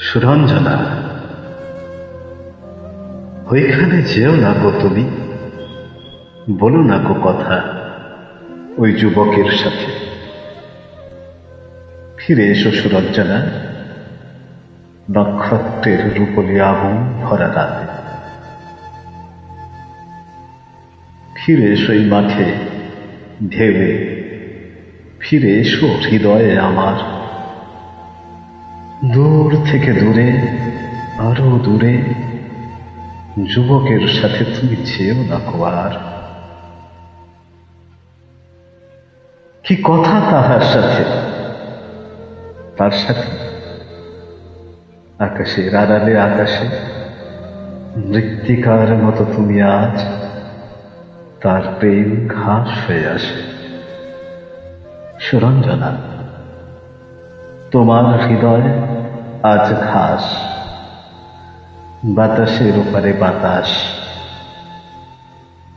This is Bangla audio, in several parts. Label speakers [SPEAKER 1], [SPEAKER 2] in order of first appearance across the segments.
[SPEAKER 1] সুরঞ্জনা। ওইখানে যেও না গো তুমি। বলো না গো কথা ওই যুবকের সাথে। ফিরে এসো সুরঞ্জনা। নক্ষত্রের রূপলি আগুন ভরা রাতে। ফিরে এসো এই মাঠে, ঢেউয়ে। ফিরে এসো হৃদয়ে আমার। দূর থেকে দূরে, আরও দূরে, যুবকের সাথে তুমি যেও না কোয়ার। কি কথা তাহার সাথে? তার সাথে? আকাশে আড়ালে আকাশে, মৃত্তিকার মতো তুমি আজ, তার প্রেম ঘাস হয়ে আসে। সুরঞ্জনা। তোমার হৃদয় আজ ঘাস বাতাসের ওপারে বাতাস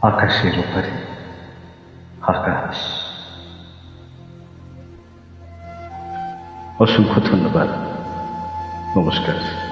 [SPEAKER 1] আকাশের ওপারে আকাশ। অসংখ্য ধন্যবাদ। নমস্কার।